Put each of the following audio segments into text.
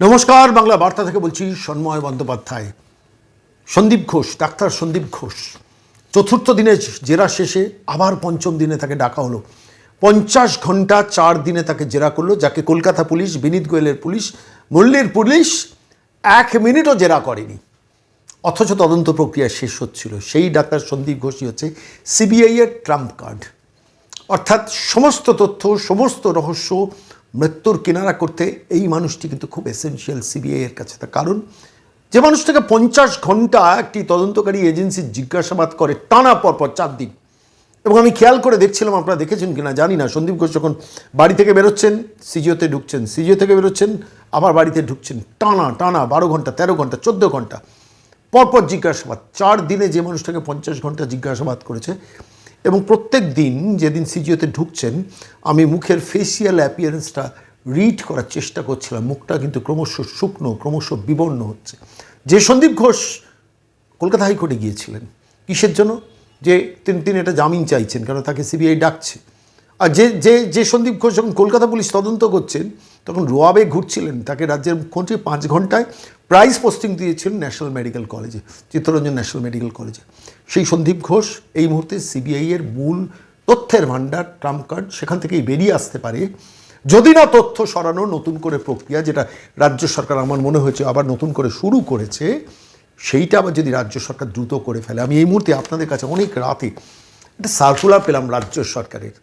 নমস্কার, বাংলা বার্তা থেকে বলছি সন্ময় বন্দ্যোপাধ্যায়। সন্দীপ ঘোষ, ডাক্তার সন্দীপ ঘোষ। চতুর্থ দিনে জেরা শেষে আবার পঞ্চম দিনে তাকে ডাকা হলো। পঞ্চাশ ঘণ্টা চার দিনে তাকে জেরা করল, যাকে কলকাতা পুলিশ, বিনীত গোয়েলের পুলিশ, মুরলির পুলিশ এক মিনিটও জেরা করেনি। অথচ তদন্ত প্রক্রিয়া শেষ হচ্ছিল। সেই ডাক্তার সন্দীপ ঘোষই হচ্ছে সিবিআইয়ের ট্রাম্প কার্ড। অর্থাৎ সমস্ত তথ্য, সমস্ত রহস্য মৃত্যুর কিনারা করতে এই মানুষটি কিন্তু খুব এসেনশিয়াল সিবিআই এর কাছে। তার কারণ, যে মানুষটাকে পঞ্চাশ ঘণ্টা একটি তদন্তকারী এজেন্সি জিজ্ঞাসাবাদ করে টানা পরপর চার দিন। এবং আমি খেয়াল করে দেখছিলাম, আপনারা দেখেছেন কিনা জানি না। সন্দীপ ঘোষ যখন বাড়ি থেকে বেরোচ্ছেন, সিজিওতে ঢুকছেন, সিজিও থেকে বেরোচ্ছেন, আবার বাড়িতে ঢুকছেন, টানা টানা বারো ঘণ্টা, তেরো ঘণ্টা, চোদ্দ ঘণ্টা, পরপর জিজ্ঞাসাবাদ। চার দিনে যে মানুষটাকে পঞ্চাশ ঘণ্টা জিজ্ঞাসাবাদ করেছে এবং প্রত্যেক দিন যেদিন সিজিওতে ঢুকছেন, আমি মুখের ফেসিয়াল অ্যাপিয়ারেন্সটা রিড করার চেষ্টা করছিলাম। মুখটা কিন্তু ক্রমশ শুকনো, ক্রমশ বিবর্ণ হচ্ছে। যে সন্দীপ ঘোষ কলকাতা হাইকোর্টে গিয়েছিলেন, কিসের জন্য? যে তিনি তিনি এটা জামিন চাইছেন কারণ তাকে সিবিআই ডাকছে? আর যে যে যে সন্দীপ ঘোষ যখন কলকাতা পুলিশ তদন্ত করছেন তখন রোয়াবে ঘুরছিলেন। তাকে রাজ্যের মুখ্যমন্ত্রী পাঁচ ঘন্টায় প্রাইজ পোস্টিং দিয়েছিলেন ন্যাশনাল মেডিকেল কলেজে চিত্তরঞ্জন ন্যাশনাল মেডিকেল কলেজে সেই সন্দীপ ঘোষ এই মুহূর্তে সিবিআই এর মূল তথ্যের ভাণ্ডার ট্রাম্প কার্ড সেখান থেকেই বেরিয়ে আসতে পারে। যদি না তথ্য সরানো নতুন করে প্রক্রিয়া, যেটা রাজ্য সরকার আমার মনে হয়েছে আবার নতুন করে শুরু করেছে, সেইটা আবার যদি রাজ্য সরকার দ্রুত করে ফেলে। আমি এই মুহূর্তে আপনাদের কাছে অনেক রাতে একটা সার্কুলার পেলাম রাজ্য সরকারের।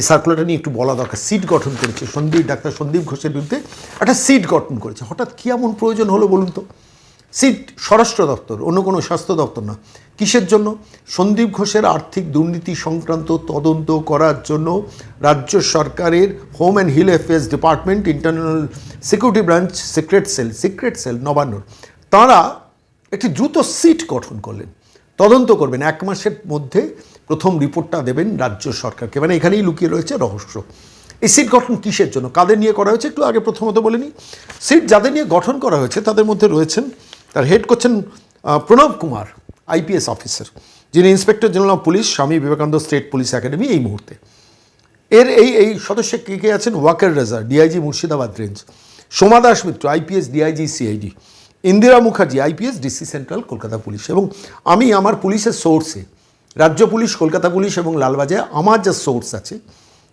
এই সার্কুলারটা নিয়ে একটু বলা দরকার। সিট গঠন করেছে সন্দীপ, ডাক্তার সন্দীপ ঘোষের বিরুদ্ধে একটা সিট গঠন করেছে। হঠাৎ কী এমন প্রয়োজন হলো বলুন তো? সিট স্বরাষ্ট্র দপ্তর, অন্য কোনো স্বাস্থ্য দপ্তর না। কিসের জন্য? সন্দীপ ঘোষের আর্থিক দুর্নীতি সংক্রান্ত তদন্ত করার জন্য রাজ্য সরকারের home and hill affairs department internal security branch secret cell secret cell নবান্নর তারা একটি দ্রুত সিট গঠন করলেন। তদন্ত করবেন। এক মাসের মধ্যে প্রথম রিপোর্টটা দেবেন রাজ্য সরকারকে। মানে এখানেই লুকিয়ে রয়েছে রহস্য। এই সিট গঠন কিসের জন্য? কাদের নিয়ে করা হয়েছে? একটু আগে প্রথমত বলে নিই। সিট যাদের নিয়ে গঠন করা হয়েছে, তাদের মধ্যে রয়েছেন, তার হেড করছেন প্রণব কুমার আইপিএস অফিসার যিনি inspector general of police Swami Vivekananda state police academy এই মুহূর্তে। এর এই এই সদস্য কে কে আছেন? Waqar Reza DIG Murshidabad range Soma Das Mitra IPS DIG CID Indira Mukherjee IPS DC central Kolkata police. এবং আমি আমার পুলিশের সোর্সে রাজ্য পুলিশ, কলকাতা পুলিশ এবং লালবাজারে আমার যা সোর্স আছে,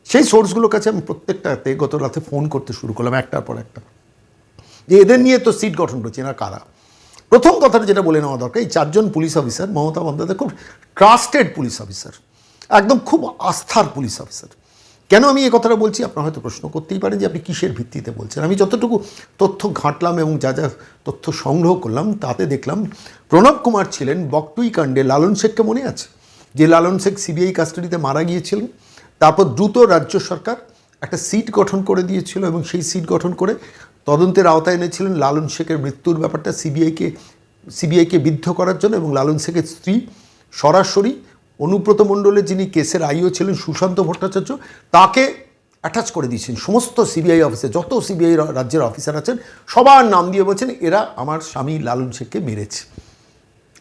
সেই সোর্সগুলোর কাছে আমি প্রত্যেকটাতে গত রাতে ফোন করতে শুরু করলাম একটার পর একটা। যে এদের নিয়ে তো সিট গঠন করছে, এরা কারা? প্রথম কথাটা যেটা বলে নেওয়া দরকার, এই চারজন পুলিশ অফিসার মমতা বন্দ্যোপাধ্যায় খুব ট্রাস্টেড পুলিশ অফিসার একদম খুব আস্থার পুলিশ অফিসার কেন আমি এই কথাটা বলছি? আপনারা হয়তো প্রশ্ন করতেই পারেন যে আপনি কিসের ভিত্তিতে বলছেন। আমি যতটুকু তথ্য ঘাঁটলাম এবং যা যা তথ্য সংগ্রহ করলাম, তাতে দেখলাম প্রণব কুমার ছিলেন বকটুই কাণ্ডে লালন শেখকে মনে আছে? যে লালন শেখ সিবিআই কাস্টাডিতে মারা গিয়েছিলেন তারপর দ্রুত রাজ্য সরকার একটা সিট গঠন করে দিয়েছিল এবং সেই সিট গঠন করে তদন্তের আওতায় এনেছিলেন লালন শেখের মৃত্যুর ব্যাপারটা সিবিআইকে সিবিআইকে বিদ্ধ করার জন্য এবং লালন শেখের স্ত্রী সরাসরি অনুব্রত মণ্ডলের যিনি কেসের আইও ছিলেন সুশান্ত ভট্টাচার্য, তাকে অ্যাটাচ করে দিয়েছেন। সমস্ত সিবিআই অফিসে, যত সিবিআই রাজ্যের অফিসার আছেন, সবার নাম দিয়ে বলছেন, এরা আমার স্বামী লালন শেখকে মেরেছে।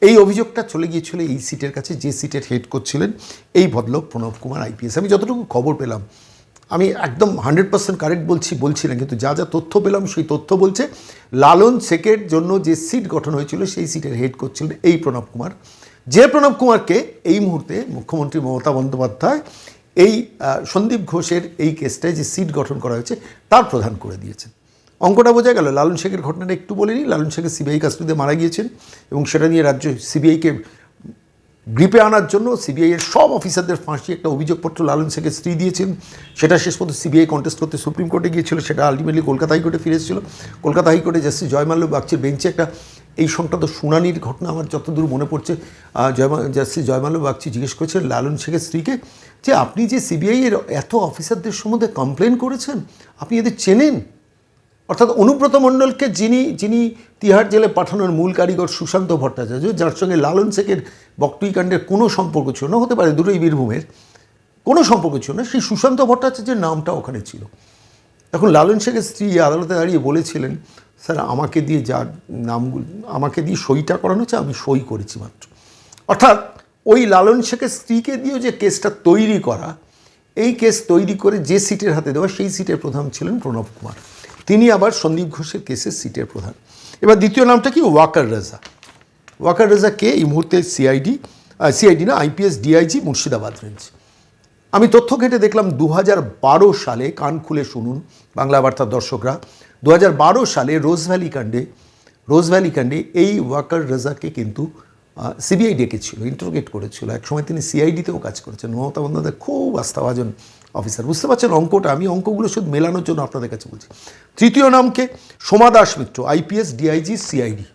এই অভিযোগটা চলে গিয়েছিল এই সিটের কাছে, যে সিটের হেড করছিলেন এই ভদ্রলোক প্রণব কুমার আইপিএস আমি যতটুকু খবর পেলাম, আমি একদম হান্ড্রেড পার্সেন্ট কারেক্ট বলছি বলছি না কিন্তু যা যা তথ্য পেলাম সেই তথ্য বলছে, লালন শেখের জন্য যে সিট গঠন হয়েছিল সেই সিটের হেড করছিলেন এই প্রণব কুমার। যে প্রণব কুমারকে এই মুহূর্তে মুখ্যমন্ত্রী মমতা বন্দ্যোপাধ্যায় এই সন্দীপ ঘোষের এই কেসটায় যে সিট গঠন করা হয়েছে, তার প্রধান করে দিয়েছেন। অঙ্কটা বোঝা গেল। লালন শেখের ঘটনাটা একটু বলিনি। লালন শেখের সিবিআই কাস্টডিতে মারা গিয়েছেন এবং সেটা নিয়ে রাজ্য সিবিআইকে গ্রিপে আনার জন্য সিবিআইয়ের সব অফিসারদের ফাঁসি একটা অভিযোগপত্র লালন শেখের স্ত্রী দিয়েছেন। সেটা শেষ পর্যন্ত সিবিআই কন্টেস্ট করতে সুপ্রিম কোর্টে গিয়েছিল। সেটা আলটিমেটলি কলকাতা হাইকোর্টে ফিরে এসেছিল। কলকাতা হাইকোর্টে জাস্টিস জয়মাল্য বাগচির বেঞ্চে একটা এই সংক্রান্ত শুনানির ঘটনা আমার যতদূর মনে পড়ছে জয়মা জাস্টিস জয়মাল্য বাগচি জিজ্ঞেস করেছেন লালন শেখের স্ত্রীকে যে আপনি যে সিবিআইয়ের এত অফিসারদের সম্বন্ধে কমপ্লেন করেছেন, আপনি এদের চেনেন? অর্থাৎ অনুব্রত মণ্ডলকে যিনি যিনি তিহার জেলে পাঠানোর মূল কারিগর সুশান্ত ভট্টাচার্য, যার সঙ্গে লালন শেখের বকটুই কাণ্ডের কোনো সম্পর্ক ছিল না, হতে পারে দুটোই বীরভূমের, কোনো সম্পর্ক ছিল না, সেই সুশান্ত ভট্টাচার্যের নামটা ওখানে ছিল। এখন লালন শেখের স্ত্রী আদালতে দাঁড়িয়ে বলেছিলেন, স্যার, আমাকে দিয়ে যা নামগুলো, আমাকে দিয়ে সইটা করানো হচ্ছে, আমি সই করেছি মাত্র। অর্থাৎ ওই লালন শেখের স্ত্রীকে দিয়েও যে কেসটা তৈরি করা, এই কেস তৈরি করে যে সিটের হাতে দেওয়া, সেই সিটের প্রধান ছিলেন প্রণব কুমার। তিনি আবার সন্দীপ ঘোষের কেসের সিটের প্রধান। এবার দ্বিতীয় নামটা কি? ওয়াকার রাজা। ওয়াকার রাজা কে? এই মুহূর্তে সিআইডি সিআইডি না আইপিএস ডিআইজি মুর্শিদাবাদ রেঞ্জ আমি তথ্য ঘেটে দেখলাম দু বারো সালে, কান খুলে শুনুন বাংলা বার্তার দর্শকরা। দু বারো সালে রোজভ্যালি কাণ্ডে রোজভ্যালি কাণ্ডে এই ওয়াকার রাজাকে কিন্তু সিবিআই ডেকেছিল ইন্টারোগেট করেছিল। একসময় তিনি সিআইডিতেও কাজ করেছেন। মমতা বন্দ্যোপাধ্যায় খুব আস্থাভাজন অফিসার। বুঝতে পারছেন অঙ্কটা? আমি অঙ্কগুলো শুধু মেলানোর জন্য আপনাদের কাছে বলছি। তৃতীয় নামকে Soma Das Mitra, IPS, DIG, CID.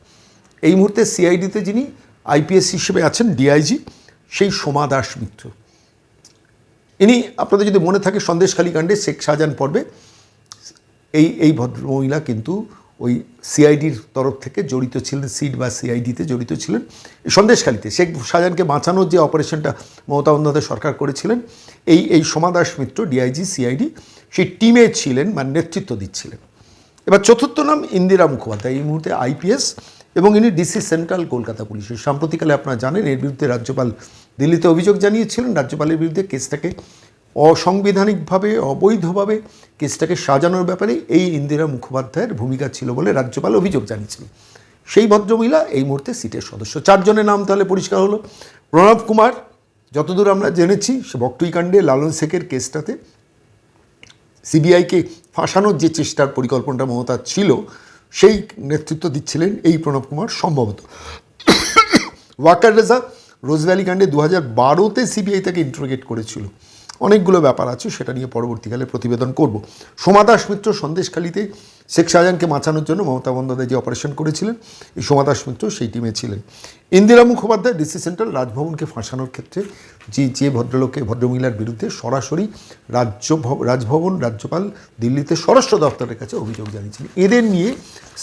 এই মুহূর্তে সিআইডিতে যিনি আইপিএস হিসেবে আছেন, ডিআইজি, সেই সোমা দাস মিত্র। ইনি, আপনাদের যদি মনে থাকে, সন্দেশখালী কাণ্ডে শেখ শাহজাহান পর্বে এই এই ভদ্রমহিলা কিন্তু ওই সিআইডির তরফ থেকে জড়িত ছিলেন, সিড বা সিআইডিতে জড়িত ছিলেন। সন্দেশখালীতে শেখ শাহজাহানকে বাঁচানোর যে অপারেশনটা মমতা বন্দ্যোপাধ্যায় সরকার করেছিলেন, এই এই সমাদাস মিত্র ডিআইজি সিআইডি সেই টিমে ছিলেন বা নেতৃত্ব দিচ্ছিলেন। এবার চতুর্থ নাম ইন্দিরা মুখোপাধ্যায়, এই মুহূর্তে আইপিএস এবং ইনি ডিসি সেন্ট্রাল কলকাতা পুলিশের। সাম্প্রতিককালে আপনারা জানেন, এর বিরুদ্ধে রাজ্যপাল দিল্লিতে অভিযোগ জানিয়েছিলেন। রাজ্যপালের বিরুদ্ধে কেসটাকে অসাংবিধানিকভাবে, অবৈধভাবে কেসটাকে সাজানোর ব্যাপারে এই ইন্দিরা মুখোপাধ্যায়ের ভূমিকা ছিল বলে রাজ্যপাল অভিযোগ জানিয়েছিলেন সেই ভদ্রমহিলা এই মুহূর্তে সিটের সদস্য। চারজনের নাম তাহলে পরিষ্কার হলো। প্রণব কুমার, যতদূর আমরা জেনেছি, সে বকটুইকাণ্ডে লালন শেখের কেসটাতে সিবিআইকে ফাঁসানোর যে চেষ্টার পরিকল্পনাটা মমতা ছিল, সেই নেতৃত্ব দিচ্ছিলেন এই প্রণব কুমার সম্ভবত। ওয়াকার রেজা রোজভ্যালি কাণ্ডে দু হাজার বারোতে সিবিআই তাকে ইন্টারোগেট করেছিল। অনেকগুলো ব্যাপার আছে, সেটা নিয়ে পরবর্তীকালে প্রতিবেদন করব। সোমাদাস মিত্র সন্দেশখালীতে শেখ শাহজাহানকে বাঁচানোর জন্য মমতা বন্দ্যোপাধ্যায় যে অপারেশন করেছিলেন, এই সোমাদাস মিত্র সেই টিমে ছিলেন। ইন্দিরা মুখোপাধ্যায় ডিসি সেন্ট্রাল রাজভবনকে ফাঁসানোর ক্ষেত্রে যে যে ভদ্রলোকে, ভদ্রমহিলার বিরুদ্ধে সরাসরি রাজ্য রাজভবন, রাজ্যপাল দিল্লিতে স্বরাষ্ট্র দপ্তরের কাছে অভিযোগ জানিয়েছিলেন এদের নিয়ে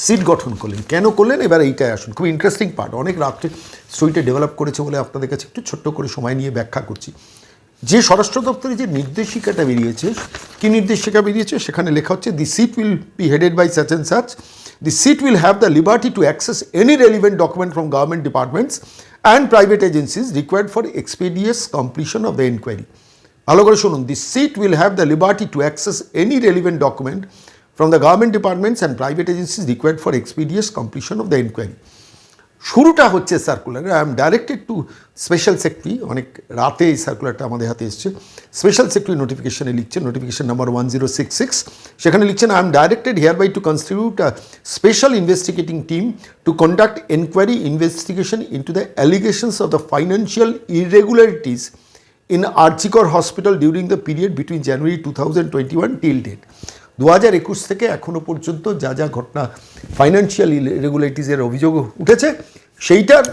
সিট গঠন করলেন। কেন করলেন? এবার এইটাই আসুন। খুব ইন্টারেস্টিং পার্ট অনেক রাত্রে স্টোরিটা ডেভেলপ করেছে বলে আপনাদের কাছে একটু ছোট্ট করে সময় নিয়ে ব্যাখ্যা করছি। যে স্বরাষ্ট্র দপ্তরে যে নির্দেশিকাটা বেরিয়েছে, কি নির্দেশিকা বেরিয়েছে? সেখানে লেখা হচ্ছে the SIT will be headed by such and such the SIT will have the liberty to access any relevant document from government departments and private agencies required for expeditious completion of the enquiry ভালো করে শুনুন the SIT will have the liberty to access any relevant document from the government departments and private agencies required for expeditious completion of the enquiry শুরুটা হচ্ছে সার্কুলারে I am directed to special secretary অনেক রাতে এই সার্কুলারটা আমাদের হাতে এসছে। Special secretary নোটিফিকেশনে লিখছেন। Notification number one zero six six সেখানে লিখছেন I am directed here by to constitute a special investigating team to conduct enquiry investigation into the allegations of the financial irregularities in Archikor Hospital during the period between January 2021 till date. দু হাজার একুশ থেকে এখনও পর্যন্ত যা যা ঘটনা financial ইরেগুলারিটিসের অভিযোগ উঠেছে, সেইটার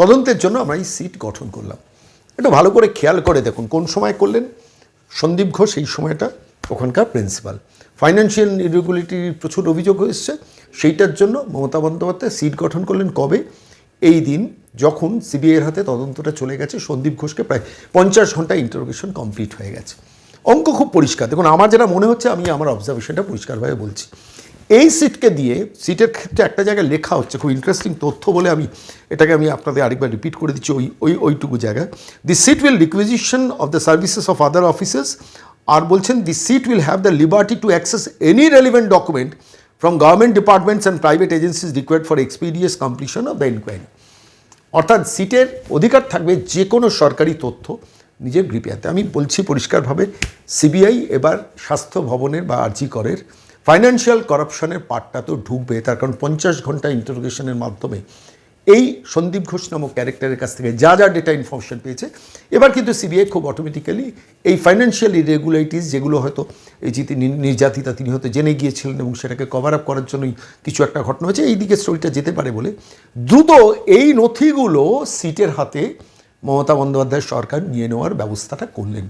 তদন্তের জন্য আমরা এই সিট গঠন করলাম। একটু ভালো করে খেয়াল করে দেখুন, কোন সময় করলেন? সন্দীপ ঘোষ এই সময়টা ওখানকার প্রিন্সিপাল ফাইন্যান্সিয়াল ইরেগুলারিটির প্রচুর অভিযোগ এসছে, সেইটার জন্য মমতা বন্দ্যোপাধ্যায় সিট গঠন করলেন কবে? এই দিন, যখন সিবিআইয়ের হাতে তদন্তটা চলে গেছে, সন্দীপ ঘোষকে প্রায় পঞ্চাশ ঘণ্টা ইন্টারোগেশন কমপ্লিট হয়ে গেছে। অঙ্ক খুব পরিষ্কার। দেখুন, আমার যেটা মনে হচ্ছে, আমি আমার অবজারভেশনটা পরিষ্কারভাবে বলছি। এই সিটকে দিয়ে সিটের ক্ষেত্রে একটা জায়গায় লেখা হচ্ছে, খুব ইন্টারেস্টিং তথ্য বলে আমি এটাকে আমি আপনাদের আরেকবার রিপিট করে দিচ্ছি, ওই ওই, ওইটুকু জায়গায়। The SIT will requisition of the services of other offices আর বলছেন the SIT will have the liberty to access any relevant document from government departments and private agencies required for experience completion of the inquiry অর্থাৎ সিটের অধিকার থাকবে যে কোনো সরকারি তথ্য নিজের গ্রিপে আমি বলছি পরিষ্কারভাবে সিবিআই এবার স্বাস্থ্য ভবনের বা আরজি করের ফাইন্যান্সিয়াল করাপশনের পার্টটা তো ঢুকবে, তার কারণ পঞ্চাশ ঘণ্টা ইন্টারোগেশনের মাধ্যমে এই সন্দীপ ঘোষ নামক ক্যারেক্টারের কাছ থেকে যা যা ডেটা ইনফরমেশন পেয়েছে, এবার কিন্তু সিবিআই খুব অটোমেটিক্যালি এই ফাইন্যান্সিয়াল ইরেগুলারিটিস যেগুলো হয়তো এই যে তিনি নির্যাতিতা তিনি হয়তো জেনে গিয়েছিলেন এবং সেটাকে কভার আপ করার জন্যই কিছু একটা ঘটনা হয়েছে এই দিকে স্টোরিটা যেতে পারে বলে। দ্রুত এই নথিগুলো সিটের হাতে মমতা বন্দ্যোপাধ্যায় সরকার নিয়ে নেওয়ার ব্যবস্থাটা করলেন।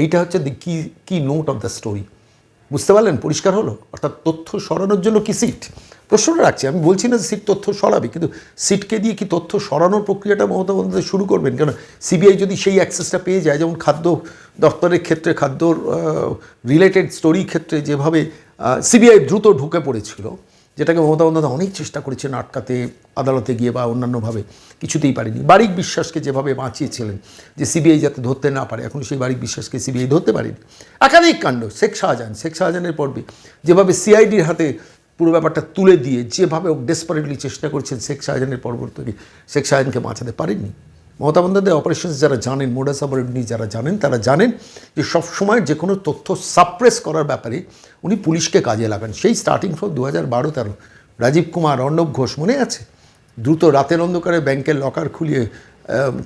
এইটা হচ্ছে দি কি কি নোট অফ দ্য স্টোরি বুঝতে পারলেন? পরিষ্কার হলো? অর্থাৎ তথ্য সরানোর জন্য কি সিট প্রশ্নটা রাখছি, আমি বলছি না যে সিট তথ্য সরাবে, কিন্তু সিটকে দিয়ে কি তথ্য সরানোর প্রক্রিয়াটা মমতা বন্দ্যোপাধ্যায় শুরু করবেন? কেন সিবিআই যদি সেই অ্যাক্সেসটা পেয়ে যায়, যেমন খাদ্য দপ্তরের ক্ষেত্রে, খাদ্যর রিলেটেড স্টোরি ক্ষেত্রে যেভাবে সিবিআই দ্রুত ঢুকে পড়েছিল যেটাকে মমতা বন্দ্যোপাধ্যায় অনেক চেষ্টা করেছেন আটকাতে, আদালতে গিয়ে বা অন্যান্যভাবে, কিছুতেই পারেনি। বারিক বিশ্বাসকে যেভাবে বাঁচিয়েছিলেন যে সিবিআই যাতে ধরতে না পারে এখন সেই বারিক বিশ্বাসকে সিবিআই ধরতে পারেনি। একাধিক কাণ্ড, শেখ শাহজাহান, শেখ শাহজাহানের পর্বে যেভাবে সিআইডির হাতে পুরো ব্যাপারটা তুলে দিয়ে যেভাবে ডেসপারেটলি চেষ্টা করছেন শেখ শাহজাহানের পরবর্তী শেখ শাহজাহানকে বাঁচাতে পারেননি। মমতা বন্দ্যোপাধ্যায় অপারেশনস যারা জানেন মোডাস অপারেটনি যারা জানেন, তারা জানেন যে সবসময় যে কোনো তথ্য সাপ্রেস করার ব্যাপারে উনি পুলিশকে কাজে লাগান। সেই স্টার্টিং ফ্রম দু হাজার বারো তেরো, রাজীব কুমার, অর্ণব ঘোষ মনে আছে? দ্রুত রাতের অন্ধকারে ব্যাংকের লকার খুলিয়ে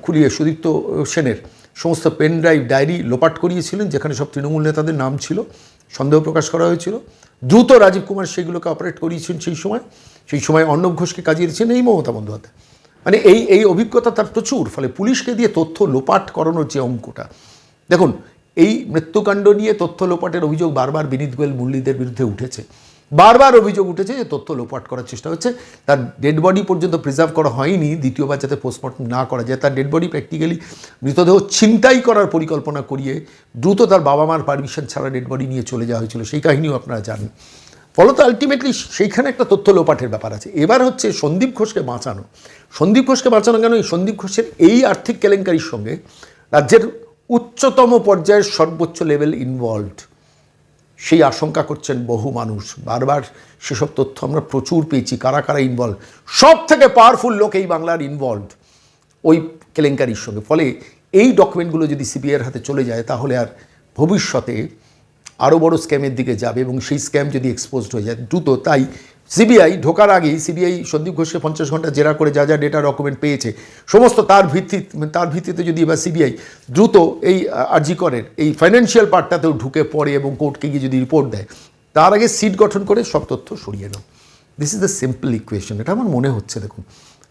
খুলিয়ে সুদীপ্ত সেনের সমস্ত পেন ড্রাইভ ডায়েরি লোপাট করিয়েছিলেন, যেখানে সব তৃণমূল নেতাদের নাম ছিল, সন্দেহ প্রকাশ করা হয়েছিল। দ্রুত রাজীব কুমার সেগুলোকে অপারেট করিয়েছেন সেই সময়। সেই সময় অর্ণব ঘোষকে কাজিয়ে দিয়েছেন এই মমতা বন্দ্যোপাধ্যায় মানে এই এই অভিজ্ঞতা তার প্রচুর, ফলে পুলিশকে দিয়ে তথ্য লোপাট করানোর যে অঙ্কটা। দেখুন, এই মৃত্যুকাণ্ড নিয়ে তথ্য লোপাটের অভিযোগ বারবার বিনীত গোয়েল মুরলীদের বিরুদ্ধে উঠেছে। বারবার অভিযোগ উঠেছে যে তথ্য লোপাট করার চেষ্টা হচ্ছে। তার ডেড বডি পর্যন্ত প্রিজার্ভ করা হয়নি দ্বিতীয়বার যাতে পোস্টমর্টম না করা যায়। তার ডেড বডি প্র্যাকটিক্যালি মৃতদেহ ছিনতাই করার পরিকল্পনা করিয়ে দ্রুত তার বাবা মার পারমিশন ছাড়া ডেড বডি নিয়ে চলে যাওয়া হয়েছিল। সেই কাহিনীও আপনারা জানেন। ফলত আলটিমেটলি সেইখানে একটা তথ্য লোপাটের ব্যাপার আছে। এবার হচ্ছে সন্দীপ ঘোষকে বাঁচানো। সন্দীপ ঘোষকে বাঁচানো কেন? এই সন্দীপ ঘোষের এই আর্থিক কেলেঙ্কারির সঙ্গে রাজ্যের উচ্চতম পর্যায়ের সর্বোচ্চ লেভেল ইনভলভড সেই আশঙ্কা করছেন বহু মানুষ। বারবার সেসব তথ্য আমরা প্রচুর পেয়েছি। কারা কারা ইনভলভ সব থেকে পাওয়ারফুল লোক এই বাংলার ইনভলভড ওই কেলেঙ্কারির সঙ্গে। ফলে এই ডকুমেন্টগুলো যদি সিবিআইয়ের হাতে চলে যায়, তাহলে আর ভবিষ্যতে আরও বড় স্ক্যামের দিকে যাবে এবং সেই স্ক্যাম যদি এক্সপোজড হয়ে যায়, দ্রুত তাই সিবিআই ঢোকার আগেই সিবিআই সন্দীপ ঘোষকে পঞ্চাশ ঘণ্টা জেরা করে যা যা ডেটা ডকুমেন্ট পেয়েছে, সমস্ত তার ভিত্তি, তার ভিত্তিতে যদি এবার সিবিআই দ্রুত এই আরজি করের এই ফাইন্যান্সিয়াল পার্টটাতেও ঢুকে পড়ে এবং কোর্টকে গিয়ে যদি রিপোর্ট দেয়, তার আগে সিট গঠন করে সব তথ্য সরিয়ে নাও। This is the simple equation এটা আমার মনে হচ্ছে, দেখুন।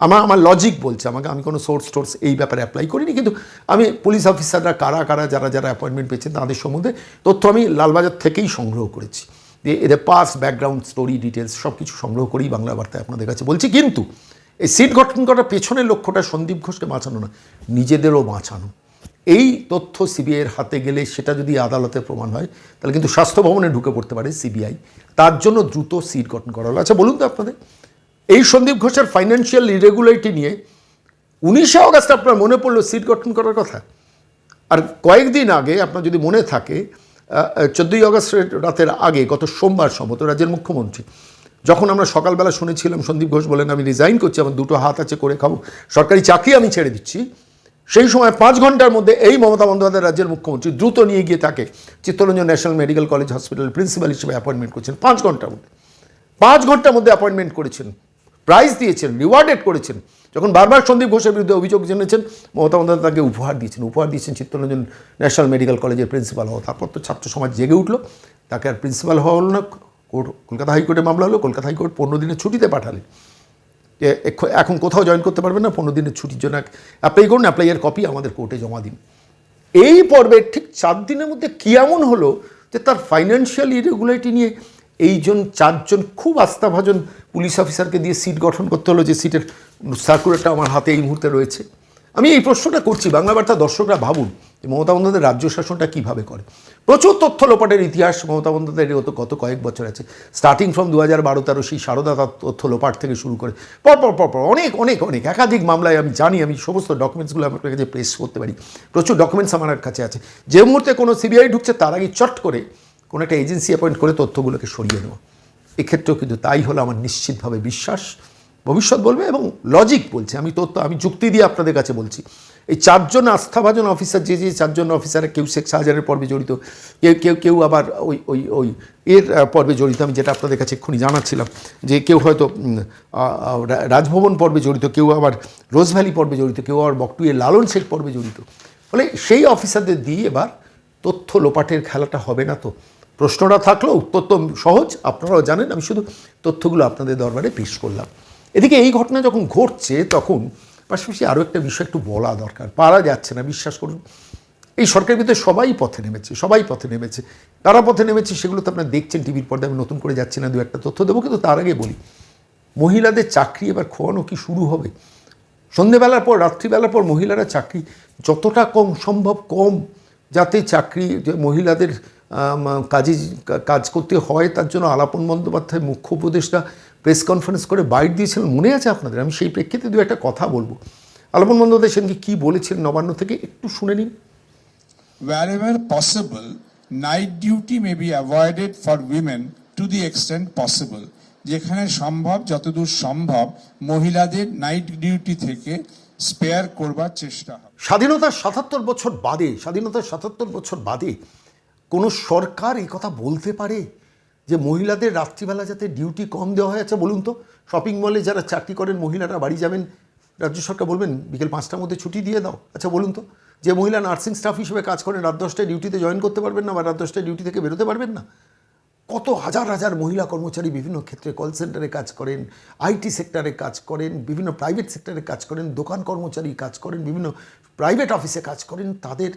আমার আমার লজিক বলছে, আমাকে আমি কোনো সোর্স টোর্স এই ব্যাপারে অ্যাপ্লাই করিনি, কিন্তু আমি পুলিশ অফিসাররা কারা কারা, যারা যারা অ্যাপয়েন্টমেন্ট পেয়েছেন তাদের সম্বন্ধে তথ্য আমি লালবাজার থেকেই সংগ্রহ করেছি। দিয়ে এদের পাস ব্যাকগ্রাউন্ড স্টোরি ডিটেলস সব কিছু সংগ্রহ করেই বাংলা বার্তায় আপনাদের কাছে বলছি, কিন্তু এই সিট গঠন করার পেছনের লক্ষ্যটা সন্দীপ ঘোষকে বাঁচানো না, নিজেদেরও বাঁচানো। এই তথ্য সিবিআইয়ের হাতে গেলে সেটা যদি আদালতে প্রমাণ হয়, তাহলে কিন্তু স্বাস্থ্য ভবনে ঢুকে পড়তে পারে সিবিআই তার জন্য দ্রুত সিট গঠন করা হলো। আচ্ছা বলুন তো আপনাদের। এই সন্দীপ ঘোষের ফাইন্যান্সিয়াল ইরেগুলারিটি নিয়ে উনিশে অগাস্ট আপনার মনে পড়ল সিট গঠন করার কথা? আর কয়েকদিন আগে আপনার যদি মনে থাকে চোদ্দোই আগস্টের রাতের আগে, গত সোমবার সম্ভবত, রাজ্যের মুখ্যমন্ত্রী, যখন আমরা সকালবেলা শুনেছিলাম, সন্দীপ ঘোষ বলেন, আমি রিজাইন করছি, আমার দুটো হাত আছে, করে খাব, সরকারি চাকরি আমি ছেড়ে দিচ্ছি। সেই সময় পাঁচ ঘণ্টার মধ্যে এই মমতা বন্দ্যোপাধ্যায় রাজ্যের মুখ্যমন্ত্রী দ্রুত নিয়ে গিয়ে তাকে চিত্তরঞ্জন ন্যাশনাল মেডিকেল কলেজ হসপিটালের প্রিন্সিপাল হিসেবে অ্যাপয়েন্টমেন্ট করছেন পাঁচ ঘণ্টার মধ্যে। পাঁচ ঘণ্টার মধ্যে অ্যাপয়েন্টমেন্ট করেছেন। প্রাইজ দিয়েছেন রিওয়ার্ডেড করেছেন। যখন বারবার সন্দীপ ঘোষের বিরুদ্ধে অভিযোগ জেনেছেন, মমতা বন্দ্যোপাধ্যায় তাকে উপহার দিয়েছেন। উপহার দিয়েছেন চিত্তরঞ্জন ন্যাশনাল মেডিকেল কলেজের প্রিন্সিপাল হওয়া। তারপর তো ছাত্র সমাজ জেগে উঠল। তাকে আর প্রিন্সিপাল হওয়া হলো না। কোর্ট, কলকাতা হাইকোর্টে মামলা হলো। কলকাতা হাইকোর্ট পনেরো দিনের ছুটিতে পাঠালেন। যে এখন কোথাও জয়েন করতে পারবেন না। পনেরো দিনের ছুটির জন্য অ্যাপ্লাই করুন অ্যাপ্লাইয়ের কপি আমাদের কোর্টে জমা দিন। এই পর্বে ঠিক চার দিনের মধ্যে কী এমন হলো যে তার ফাইন্যান্সিয়াল ইরেগুলারিটি নিয়ে এইজন, চারজন খুব আস্থাভাজন পুলিশ অফিসারকে দিয়ে সিট গঠন করতে হলো যে সিটের সার্কুলারটা আমার হাতে এই মুহূর্তে রয়েছে। আমি এই প্রশ্নটা করছি, বাংলা বার্তা দর্শকরা ভাবুন যে মমতা বন্দ্যোপাধ্যায় রাজ্য শাসনটা কীভাবে করে। প্রচুর তথ্য লোপাটের ইতিহাস, মমতা বন্দ্যোপাধ্যায়ের গত গত কয়েক বছর আছে। স্টার্টিং ফ্রম দু হাজার বারো তেরো সেই সারদা তথ্য লোপাট থেকে শুরু করে, পর পর পর পর অনেক অনেক অনেক একাধিক মামলায় আমি জানি, আমি সমস্ত ডকুমেন্টসগুলো আমার কাছে প্রেস করতে পারি। প্রচুর ডকুমেন্টস আমার কাছে আছে। যে মুহূর্তে কোনো সিবিআই ঢুকছে, তার আগে চট করে কোনো একটা এজেন্সি অ্যাপয়েন্ট করে তথ্যগুলোকে সরিয়ে নেওয়া এক্ষেত্রেও কিন্তু তাই হলো আমার নিশ্চিতভাবে বিশ্বাস। ভবিষ্যৎ বলবে এবং লজিক বলছে। আমি তথ্য, আমি যুক্তি দিয়ে আপনাদের কাছে বলছি। এই চারজন আস্থাভাজন অফিসার যে যে, চারজন অফিসার কেউ শেখ শাহজাহানের পর্বে জড়িত, কেউ কেউ কেউ আবার ওই ওই ওই এর পর্বে জড়িত। আমি যেটা আপনাদের কাছে এক্ষুনি জানাচ্ছিলাম, যে কেউ হয়তো রাজভবন পর্বে জড়িত, কেউ আবার রোজভ্যালি পর্বে জড়িত, কেউ আবার বকটুয়ে লালন শেখ পর্বে জড়িত। ফলে সেই অফিসারদের দিয়ে এবার তথ্য লোপাটের খেলাটা হবে না তো। প্রশ্নটা থাকল উত্তর তো সহজ, আপনারাও জানেন, আমি শুধু তথ্যগুলো আপনাদের দরবারে পেশ করলাম। এদিকে এই ঘটনা যখন ঘটছে, তখন পাশাপাশি আরও একটা বিষয় একটু বলা দরকার, পারা যাচ্ছে না, বিশ্বাস করুন। এই সরকারের ভিতরে সবাই পথে নেমেছে, সবাই পথে নেমেছে। তারা পথে নেমেছে সেগুলো তো আপনারা দেখছেন টিভির পর্দায়, আমি নতুন করে যাচ্ছি না, দু একটা তথ্য দেবো, কিন্তু তার আগে বলি, মহিলাদের চাকরি এবার খোয়ানো কি শুরু হবে? সন্ধেবেলার পর, রাত্রিবেলার পর মহিলারা চাকরি যতটা কম সম্ভব কম, যাতে চাকরি মহিলাদের কাজে কাজ করতে হয় তার জন্য আলাপন বন্দ্যোপাধ্যায় মুখ্য উপদেষ্টা প্রেস কনফারেন্স করে বাইট দিয়েছিলেন মনে আছে আপনাদের? আমি সেই প্রেক্ষিতে দু একটা কথা বলব। আলাপন বন্দ্যোপাধ্যায় সেদিনকে কী বলেছিলেন নবান্ন থেকে? একটু শুনে নিন। Wherever possible, night duty may be avoided for women to the extent possible. যেখানে সম্ভব যতদূর সম্ভব মহিলাদের নাইট ডিউটি থেকে স্পেয়ার করবার চেষ্টা হবে। স্বাধীনতার সাতাত্তর বছর বাদে স্বাধীনতার সাতাত্তর বছর বাদে কোনো সরকার এই কথা বলতে পারে যে মহিলাদের রাত্রিবেলা যাতে ডিউটি কম দেওয়া হয় আচ্ছা বলুন তো। শপিং মলে যারা চাকরি করেন, মহিলারা বাড়ি যাবেন, রাজ্য সরকার বলবেন, বিকেল পাঁচটার মধ্যে ছুটি দিয়ে দাও। আচ্ছা বলুন তো। যে মহিলা নার্সিং স্টাফ হিসেবে কাজ করেন, রাত দশটায় ডিউটিতে জয়েন করতে পারবেন না বা রাত দশটায় ডিউটি থেকে বেরোতে পারবেন না। কত হাজার হাজার মহিলা কর্মচারী বিভিন্ন ক্ষেত্রে কল সেন্টারে কাজ করেন, আইটি সেক্টরে কাজ করেন, বিভিন্ন প্রাইভেট সেক্টরে কাজ করেন, দোকান কর্মচারী কাজ করেন, বিভিন্ন প্রাইভেট অফিসে কাজ করেন। তাদের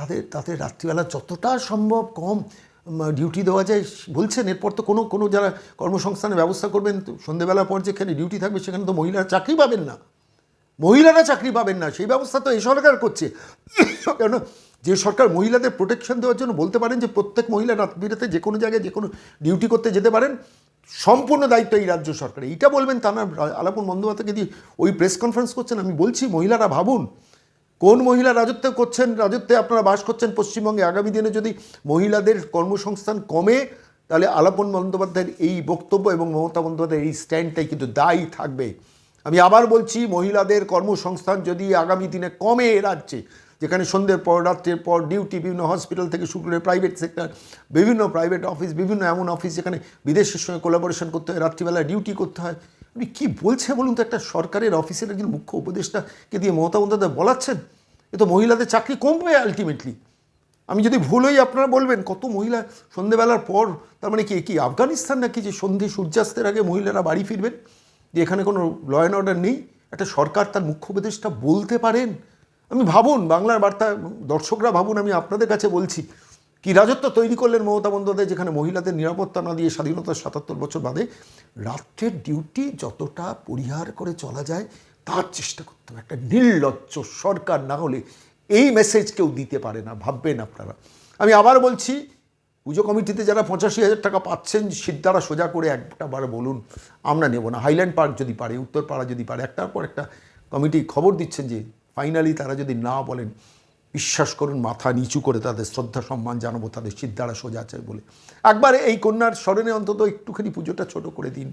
তাদের তাদের রাত্রিবেলা যতটা সম্ভব কম ডিউটি দেওয়া যায়, বলছেন, এরপর তো কোনো কোনো যারা কর্মসংস্থানের ব্যবস্থা করবেন সন্ধেবেলার পর যেখানে ডিউটি থাকবে, সেখানে তো মহিলারা চাকরি পাবেন না। মহিলারা চাকরি পাবেন না, সেই ব্যবস্থা তো এই সরকার করছে। কেন? যে সরকার মহিলাদের প্রোটেকশন দেওয়ার জন্য বলতে পারেন যে প্রত্যেক মহিলা রাত বিরাতে যে কোনো জায়গায় যে কোনো ডিউটি করতে যেতে পারেন, সম্পূর্ণ দায়িত্ব এই রাজ্য সরকার এইটা বলবেন তা না আলাপুর বন্দ্যোপাধ্যায়কে দিয়ে ওই প্রেস কনফারেন্স করছেন, আমি বলছি মহিলারা ভাবুন কোন মহিলা রাজত্ব করছেন, রাজত্বে আপনারা বাস করছেন পশ্চিমবঙ্গে? আগামী দিনে যদি মহিলাদের কর্মসংস্থান কমে, তাহলে আলাপন বন্দ্যোপাধ্যায়ের এই বক্তব্য এবং মমতা বন্দ্যোপাধ্যায়ের এই স্ট্যান্ডটাই কিন্তু দায়ী থাকবে। আমি আবার বলছি, মহিলাদের কর্মসংস্থান যদি আগামী দিনে কমে রাজ্যে, যেখানে সন্ধ্যের পর, রাত্রের পর, ডিউটি, বিভিন্ন হসপিটাল থেকে শুরু করে প্রাইভেট সেক্টর, বিভিন্ন প্রাইভেট অফিস, বিভিন্ন এমন অফিস যেখানে বিদেশের সঙ্গে কোলাবোরেশন করতে হয় রাত্রিবেলা ডিউটি করতে হয় আপনি কী বলছে বলুন তো? একটা সরকারের অফিসের একজন মুখ্য উপদেষ্টাকে দিয়ে মমতা বন্দ্যোপাধ্যায় বলাচ্ছেন? এ তো মহিলাদের চাকরি কমবে আলটিমেটলি আমি যদি ভুল হই, আপনারা বলবেন, কত মহিলা সন্ধেবেলার পর, তার মানে কি কি আফগানিস্তান নাকি যে সন্ধে সূর্যাস্তের আগে মহিলারা বাড়ি ফিরবেন? যে এখানে কোনো ল অ্যান্ড অর্ডার নেই, একটা সরকার তার মুখ্য উপদেষ্টা বলতে পারেন? আমি ভাবুন, বাংলার বার্তা দর্শকরা ভাবুন, আমি আপনাদের কাছে বলছি কি রাজত্ব তৈরি করলেন মমতা বন্দ্যোপাধ্যায় যেখানে মহিলাদের নিরাপত্তা না দিয়ে স্বাধীনতার সাতাত্তর বছর বাদে রাত্রের ডিউটি যতটা পরিহার করে চলা যায়, তার চেষ্টা করতে হবে। একটা নির্লজ্জ সরকার না হলে এই মেসেজ কেউ দিতে পারে না, ভাববেন আপনারা। আমি আবার বলছি, পুজো কমিটিতে যারা পঁচাশি হাজার টাকা পাচ্ছেন, সিদ্ধারা সোজা করে একটা বার বলুন, আমরা নেব না। হাইল্যান্ড পার্ক যদি পারে, উত্তরপাড়া যদি পারে, একটার পর একটা কমিটি খবর দিচ্ছেন যে ফাইনালি তারা যদি না বলেন বিশ্বাস করুন, মাথা নিচু করে তাদের শ্রদ্ধা, সম্মান জানাব, তাদের সিদ্ধারা সোজা আছে বলে। একবার এই কন্যার স্মরণে অন্তত একটুখানি পুজোটা ছোট করে দিন।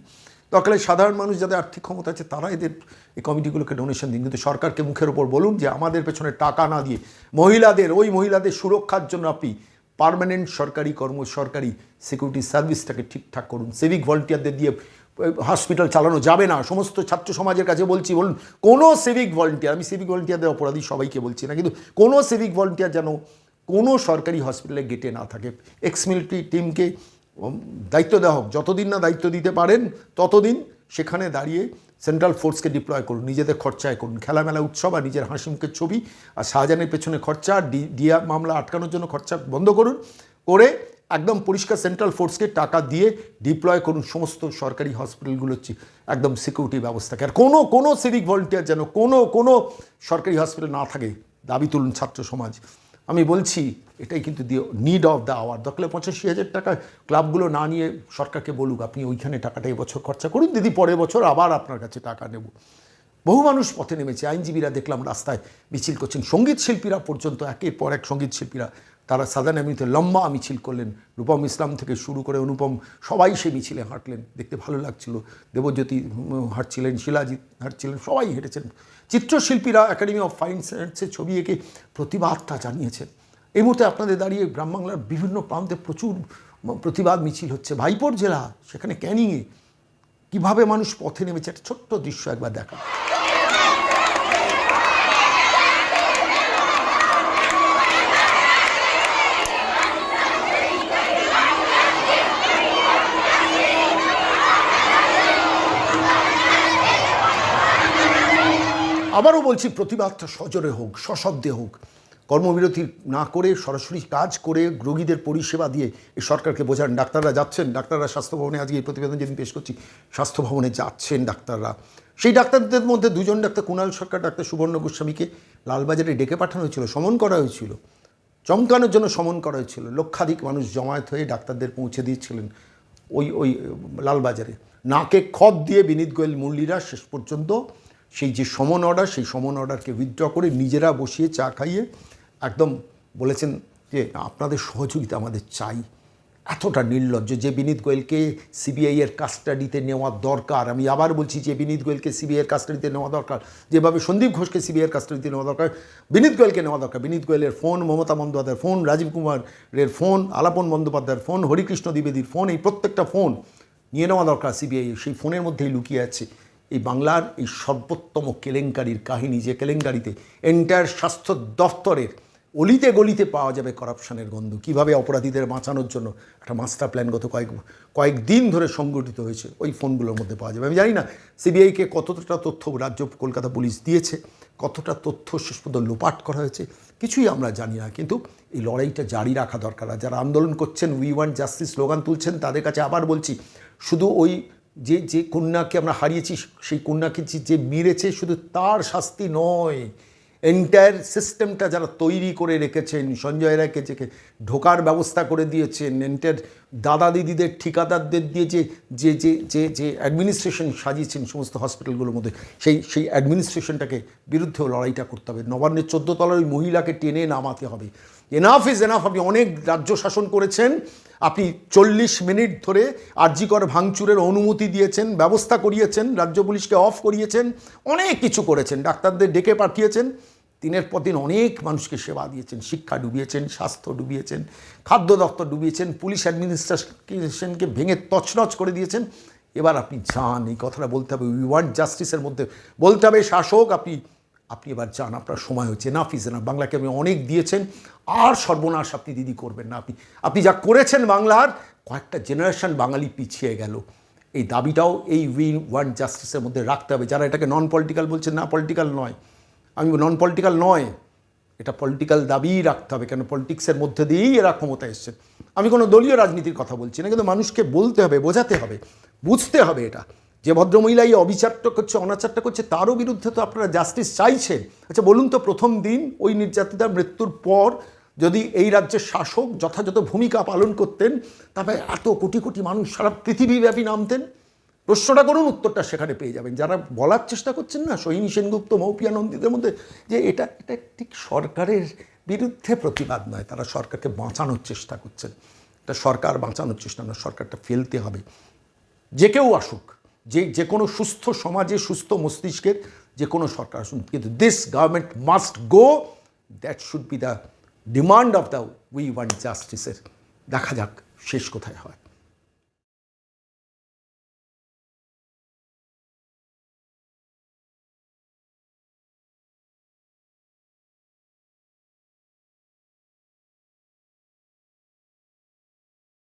দরকারে সাধারণ মানুষ যাদের আর্থিক ক্ষমতা আছে, তারা এদের এই কমিটিগুলোকে ডোনেশন দিন। কিন্তু সরকারকে মুখের ওপর বলুন যে, আমাদের পেছনে টাকা না দিয়ে মহিলাদের, ওই মহিলাদের সুরক্ষার জন্য আপনি পার্মানেন্ট সরকারি কর্ম, সরকারি সিকিউরিটি সার্ভিসটাকে ঠিকঠাক করুন। সিভিক ভলেন্টিয়ারদের দিয়ে হসপিটাল চালানো যাবে না। সমস্ত ছাত্র সমাজের কাছে বলছি, বলুন, কোনো সিভিক ভলেন্টিয়ার আমি সিভিক ভলেন্টিয়ারদের অপরাধী সবাইকে বলছি না, কিন্তু কোনো সিভিক ভলেন্টিয়ার যেন কোনো সরকারি হসপিটালে গেটে না থাকে। এক্স মিলিটারি টিমকে দায়িত্ব দেওয়া হোক। যতদিন না দায়িত্ব দিতে পারেন, ততদিন সেখানে দাঁড়িয়ে সেন্ট্রাল ফোর্সকে ডিপ্লয় করুন, নিজেদের খরচায় করুন। খেলামেলা উৎসব আর নিজের হাসি মুখের ছবি আর শাহজাহানের পেছনে খরচা আর ডিয়া মামলা আটকানোর জন্য খরচা বন্ধ করুন। করে একদম পরিষ্কার সেন্ট্রাল ফোর্সকে টাকা দিয়ে ডিপ্লয় করুন, সমস্ত সরকারি হসপিটালগুলোর একদম সিকিউরিটি ব্যবস্থাকে আর কোনো কোনো সিভিক ভলেন্টিয়ার যেন কোনো কোনো সরকারি হসপিটাল না থাকে, দাবি তুলুন ছাত্র সমাজ। আমি বলছি, এটাই কিন্তু দিয়ে নিড অফ দ্য আওয়ার দখলে পঁচাশি হাজার টাকা ক্লাবগুলো না নিয়ে সরকারকে বলুক, আপনি ওইখানে টাকাটা এবছর খরচা করুন, দিদি পরের বছর আবার আপনার কাছে টাকা নেব। বহু মানুষ পথে নেমেছে, আইনজীবীরা দেখলাম রাস্তায় মিছিল করছেন, সংগীত শিল্পীরা পর্যন্ত, একের পর এক সংগীত শিল্পীরা তারা সাধারণ এমনিতে লম্বা মিছিল করলেন। রূপম ইসলাম থেকে শুরু করে অনুপম, সবাই সে মিছিলে হাঁটলেন। দেখতে ভালো লাগছিল। দেবজ্যোতি হাঁটছিলেন, শিলাজিৎ হাঁটছিলেন, সবাই হেঁটেছেন। চিত্রশিল্পীরা একাডেমি অফ ফাইন সায়েন্সের ছবি এঁকে প্রতিবাদটা জানিয়েছেন। এই মুহূর্তে আপনাদের দাঁড়িয়ে গ্রাম বাংলার বিভিন্ন প্রান্তে প্রচুর প্রতিবাদ মিছিল হচ্ছে। ভাইপোর জেলা, সেখানে ক্যানিংয়ে। কীভাবে মানুষ পথে নেমেছে, একটা ছোট্ট দৃশ্য একবার দেখা আবারও বলছি, প্রতিবাদটা সজোরে হোক, সশব্দে হোক। কর্মবিরতি না করে, সরাসরি কাজ করে, রোগীদের পরিষেবা দিয়ে এই সরকারকে বোঝান। ডাক্তাররা যাচ্ছেন, ডাক্তাররা স্বাস্থ্য ভবনে আজকে এই প্রতিবেদন যেদিন পেশ করছি, স্বাস্থ্য ভবনে যাচ্ছেন ডাক্তাররা। সেই ডাক্তারদের মধ্যে দুজন ডাক্তার, কুণাল সরকার, ডাক্তার সুবর্ণ গোস্বামীকে লালবাজারে ডেকে পাঠানো হয়েছিল, সমন করা হয়েছিল। চমকানোর জন্য সমন করা হয়েছিল। লক্ষাধিক মানুষ জমায়েত হয়ে ডাক্তারদের পৌঁছে দিয়েছিলেন ওই ওই, লালবাজারে। নাকে খত দিয়ে বিনীত গোয়েল মুরলিরা শেষ পর্যন্ত সেই যে সমন অর্ডার সেই সমন অর্ডারকে উইথড্র করে নিজেরা বসিয়ে চা খাইয়ে একদম বলেছেন যে আপনাদের সহযোগিতা আমাদের চাই। এতটা নির্লজ্জ। যে বিনীত গোয়েলকে সিবিআই এর কাস্টাডিতে নেওয়া দরকার, আমি আবার বলছি যে বিনীত গোয়েলকে সিবিআই এর কাস্টাডিতে নেওয়া দরকার, যেভাবে সন্দীপ ঘোষকে সিবিআই এর কাস্টাডিতে নেওয়া দরকার, বিনীত গোয়েলকে নেওয়া দরকার। বিনীত গোয়েলের ফোন মমতা বন্দ্যোপাধ্যায়ের ফোন রাজীব কুমারের ফোন আলাপন বন্দ্যোপাধ্যায়ের ফোন হরিকৃষ্ণ দ্বিবেদীর ফোন এই প্রত্যেকটা ফোন নিয়ে নেওয়া দরকার সিবিআই সেই ফোনের মধ্যেই লুকিয়ে আছে। এই বাংলার এই সর্বোত্তম কেলেঙ্কারির কাহিনী যে কেলেঙ্কারিতে এন্টায়ার স্বাস্থ্য দফতরের অলিতে গলিতে পাওয়া যাবে করাপশনের গন্ধ। কীভাবে অপরাধীদের বাঁচানোর জন্য একটা মাস্টার প্ল্যান গত কয়েক কয়েকদিন ধরে সংগঠিত হয়েছে, ওই ফোনগুলোর মধ্যে পাওয়া যাবে। আমি জানি না সিবিআইকে কতটা তথ্য রাজ্য কলকাতা পুলিশ দিয়েছে, কতটা তথ্য শেষ পর্যন্ত লোপাট করা হয়েছে, কিছুই আমরা জানি না। কিন্তু এই লড়াইটা জারি রাখা দরকার। আর যারা আন্দোলন করছেন উই ওয়ান্ট জাস্টিস স্লোগান তুলছেন, তাদের কাছে আবার বলছি, শুধু ওই যে যে কন্যাকে আমরা হারিয়েছি, সেই কন্যাকে যে- মেরেছে শুধু তার শাস্তি নয় এন্টায়ার সিস্টেমটা যারা তৈরি করে রেখেছেন, সঞ্জয় রায়কে যে ঢোকার ব্যবস্থা করে দিয়েছেন এন্টায়ার দাদা দিদিদের, ঠিকাদারদের দিয়ে যে যে যে যে যে অ্যাডমিনিস্ট্রেশন সাজিয়েছেন সমস্ত হসপিটালগুলোর মধ্যে, সেই সেই অ্যাডমিনিস্ট্রেশনটাকে বিরুদ্ধেও লড়াইটা করতে হবে। নবান্নের চোদ্দ তলার ওই মহিলাকে টেনে নামাতে হবে। এনাফ ইজ এনাফ আপনি অনেক রাজ্য শাসন করেছেন। আপনি চল্লিশ মিনিট ধরে আরজিকর ভাঙচুরের অনুমতি দিয়েছেন, ব্যবস্থা করিয়েছেন, রাজ্য পুলিশকে অফ করিয়েছেন, অনেক কিছু করেছেন, ডাক্তারদের ডেকে পাঠিয়েছেন। দিনের পর দিন অনেক মানুষকে সেবা দিয়েছেন, শিক্ষা ডুবিয়েছেন, স্বাস্থ্য ডুবিয়েছেন, খাদ্য দপ্তর ডুবিয়েছেন, পুলিশ অ্যাডমিনিস্ট্রেশনকে ভেঙে তছনছ করে দিয়েছেন। এবার আপনি যান, এই কথাটা বলতে হবে। উই ওয়ান্ট জাস্টিসের মধ্যে। বলতে হবে, শাসক, আপনি আপনি এবার যান, আপনার সময় হচ্ছে না ফিজে না বাংলাকে আপনি অনেক দিয়েছেন, আর সর্বনাশ আপনি দিদি করবেন না আপনি। আপনি যা করেছেন বাংলার, কয়েকটা জেনারেশন বাঙালি পিছিয়ে গেল। এই দাবিটাও এই উই ওয়ান জাস্টিসের মধ্যে রাখতে হবে। যারা এটাকে নন পলিটিক্যাল বলছেন না পলিটিক্যাল নয়। আমি নন পলিটিক্যাল নয়। এটা পলিটিক্যাল দাবিই রাখতে হবে, কেন পলিটিক্সের মধ্যে দিয়েই এরা ক্ষমতা এসছেন আমি কোনো দলীয় রাজনীতির কথা বলছি না, কিন্তু মানুষকে বলতে হবে, বোঝাতে হবে, বুঝতে হবে এটা। যে ভদ্রমহিলা এই অবিচারটা করছে, অনাচারটা করছে, তারও বিরুদ্ধে তো আপনারা জাস্টিস চাইছেন। আচ্ছা বলুন তো প্রথম দিন ওই নির্যাতিতার মৃত্যুর পর যদি এই রাজ্যের শাসক যথাযথ ভূমিকা পালন করতেন, তবে এত কোটি কোটি মানুষ সারা পৃথিবীব্যাপী নামতেন। প্রশ্নটা করুন, উত্তরটা সেখানে পেয়ে যাবেন। যারা বলার চেষ্টা করছেন না সোহিনী সেনগুপ্ত, মৌপিয়া নন্দীদের মধ্যে, যে এটা এটা ঠিক সরকারের বিরুদ্ধে প্রতিবাদ নয়, তারা সরকারকে বাঁচানোর চেষ্টা করছেন। এটা সরকার বাঁচানোর চেষ্টা নয়, সরকারটা ফেলতে হবে। যে কেউ আসুক যে যে কোনো সুস্থ সমাজে, সুস্থ মস্তিষ্কের যে কোনো সরকার। আসুন, কিন্তু this government must go that should be the demand of the we want জাস্টিসের দেখা যাক, শেষ কোথায় হয়।